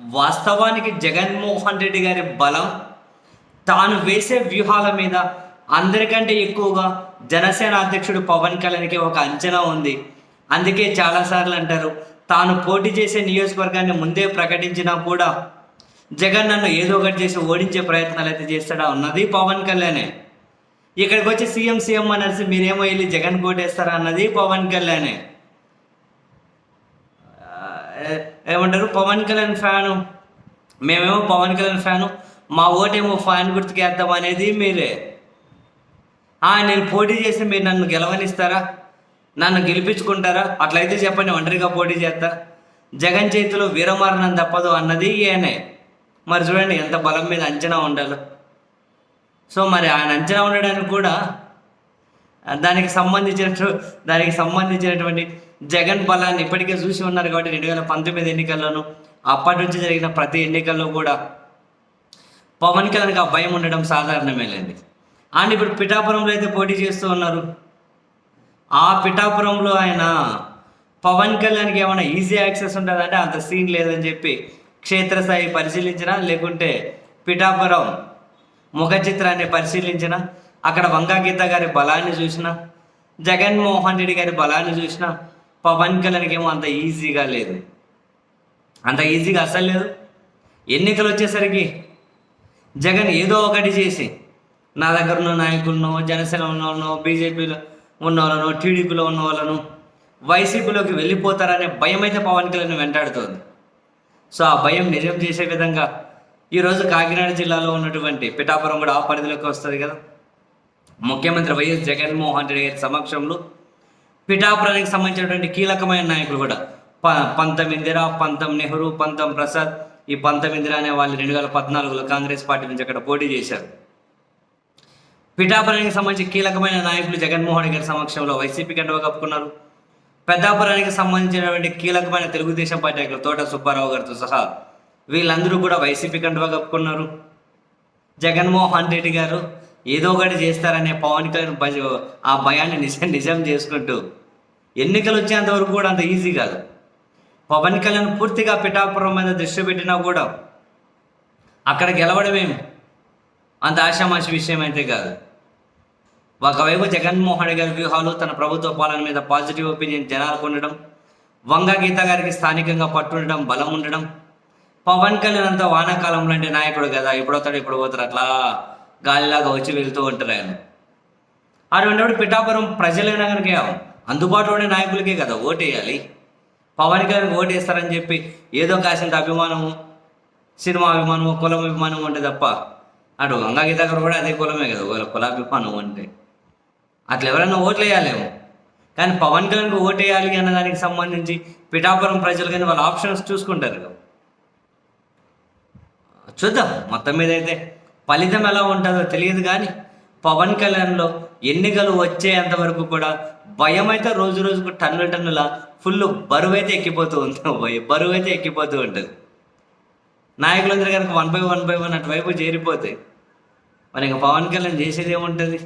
వాస్తవానికి జగన్మోహన్ రెడ్డి గారి బలం తాను వేసే వ్యూహాల మీద అందరికంటే ఎక్కువగా జనసేన అధ్యక్షుడు పవన్ కళ్యాణ్కి ఒక అంచనా ఉంది. అందుకే చాలాసార్లు అంటారు తాను పోటీ చేసే నియోజకవర్గాన్ని ముందే ప్రకటించినా కూడా జగన్ నన్ను ఏదో ఒకటి చేసి ఓడించే ప్రయత్నాలు అయితే చేస్తాడా ఉన్నది పవన్ కళ్యాణే. ఇక్కడికి వచ్చి సీఎం సీఎం అనేసి మీరేమో వెళ్ళి జగన్ కోటేస్తారా అన్నది పవన్ కళ్యాణే. ఏమంటారు? పవన్ కళ్యాణ్ ఫ్యాను. మేమేమో పవన్ కళ్యాణ్ ఫ్యాను. మా ఓటేమో ఫ్యాన్ గుర్తుకు వేద్దాం అనేది మీరే. నేను పోటీ చేసి మీరు నన్ను గెలవనిస్తారా? నన్ను గెలిపించుకుంటారా? అట్లయితే చెప్పండి ఒంటరిగా పోటీ చేస్తా. జగన్ చేతిలో వీరమరణం తప్పదు అన్నది ఈయనే. మరి చూడండి ఎంత బలం మీద అంచనా ఉండాలో. సో మరి ఆయన అంచనా ఉండడానికి కూడా దానికి సంబంధించినట్టు దానికి సంబంధించినటువంటి జగన్ బలాన్ని ఇప్పటికే చూసి ఉన్నారు కాబట్టి రెండు వేల పంతొమ్మిది ఎన్నికల్లోనూ అప్పటి నుంచి జరిగిన ప్రతి ఎన్నికల్లో కూడా పవన్ కళ్యాణ్కి ఆ భయం ఉండడం సాధారణమేలేండి అండ్ ఇప్పుడు పిఠాపురంలో అయితే పోటీ చేస్తూ ఉన్నారు. ఆ పిఠాపురంలో ఆయన పవన్ కళ్యాణ్కి ఏమైనా ఈజీ యాక్సెస్ ఉంటుందంటే అంత సీన్ లేదని చెప్పి క్షేత్రస్థాయి పరిశీలించిన లేకుంటే పిఠాపురం ముఖ చిత్రాన్ని పరిశీలించిన అక్కడ వంగా గీత గారి బలాన్ని చూసిన జగన్మోహన్ రెడ్డి గారి బలాన్ని చూసిన పవన్ కళ్యాణ్కి ఏమో అంత ఈజీగా లేదు. అంత ఈజీగా అసలు లేదు. ఎన్నికలు వచ్చేసరికి జగన్ ఏదో ఒకటి చేసి నా దగ్గర ఉన్న నాయకులను జనసేన ఉన్న వాళ్ళను బీజేపీలో ఉన్న వాళ్ళను టీడీపీలో ఉన్న వాళ్ళను వైసీపీలోకి వెళ్ళిపోతారనే భయం అయితే పవన్ కళ్యాణ్ వెంటాడుతోంది. సో ఆ భయం నిజం చేసే విధంగా ఈరోజు కాకినాడ జిల్లాలో ఉన్నటువంటి పిఠాపురం కూడా ఆ పరిధిలోకి వస్తుంది కదా. ముఖ్యమంత్రి వైఎస్ జగన్మోహన్ రెడ్డి గారి సమక్షంలో పిఠాపురానికి సంబంధించినటువంటి కీలకమైన నాయకులు కూడా. ప పంతం ఇందిరా పంతం నెహ్రూ పంతం ప్రసాద్. ఈ పంతం ఇందిరా అనే వాళ్ళు రెండు వేల పద్నాలుగులో కాంగ్రెస్ పార్టీ నుంచి అక్కడ పోటీ చేశారు. పిఠాపురానికి సంబంధించి కీలకమైన నాయకులు జగన్మోహన్ రెడ్డి గారి సమక్షంలో వైసీపీ కండువ కప్పుకున్నారు. పెద్దాపురానికి సంబంధించినటువంటి కీలకమైన తెలుగుదేశం పార్టీ నాయకులు తోట సుబ్బారావు గారితో సహా వీళ్ళందరూ కూడా వైసీపీ కండువ కప్పుకున్నారు. జగన్మోహన్ రెడ్డి గారు ఏదో ఒకటి చేస్తారనే పవన్ కళ్యాణ్ భయ- ఆ భయాన్ని నిజం నిజం చేసుకుంటూ ఎన్నికలు వచ్చేంత వరకు కూడా అంత ఈజీ కాదు. పవన్ కళ్యాణ్ పూర్తిగా పిఠాపురం మీద దృష్టి పెట్టినా కూడా అక్కడ గెలవడమేమి అంత ఆషామాషి విషయం అయితే కాదు. ఒకవైపు జగన్మోహన్ రెడ్డి గారి వ్యూహాలు తన ప్రభుత్వ పాలన మీద పాజిటివ్ ఒపీనియన్ జనాలకు ఉండడం వంగ గీత గారికి స్థానికంగా పట్టుండడం బలం ఉండడం పవన్ కళ్యాణ్ అంతా వానాకాలం లాంటి నాయకుడు కదా ఇప్పుడు వస్తాడు ఇప్పుడు పోతారు అట్లా గాలిలాగా వచ్చి వెళ్తూ ఉంటారు ఆయన. అటువంటిప్పుడు పిఠాపురం ప్రజలైనా కనుక అందుబాటులో ఉండే నాయకులకే కదా ఓటేయాలి పవన్ కళ్యాణ్ ఓటేస్తారని చెప్పి ఏదో కాసింత అభిమానము సినిమా అభిమానము కులం అభిమానం ఉంటే తప్ప అటు గంగాగీత గారు కూడా అదే కులమే కదా వాళ్ళ కులాభిమానం అంటే అట్లా ఎవరైనా ఓట్లు వేయాలేమో. కానీ పవన్ కళ్యాణ్కి ఓటేయాలి అన్న దానికి సంబంధించి పిఠాపురం ప్రజలు కానీ వాళ్ళ ఆప్షన్స్ చూసుకుంటారు చూద్దాం మొత్తం మీద అయితే. ఫలితం ఎలా ఉంటుందో తెలియదు కానీ పవన్ కళ్యాణ్లో ఎన్నికలు వచ్చేంత వరకు కూడా భయం అయితే రోజు రోజుకు టన్నుల టన్నుల ఫుల్ బరువు అయితే ఎక్కిపోతూ ఉంటుంది. బరువు అయితే ఎక్కిపోతూ ఉంటుంది. నాయకులందరూ కనుక one by one by one అటువైపు చేరిపోతే మరి ఇంకా పవన్ కళ్యాణ్ చేసేది ఏముంటుంది?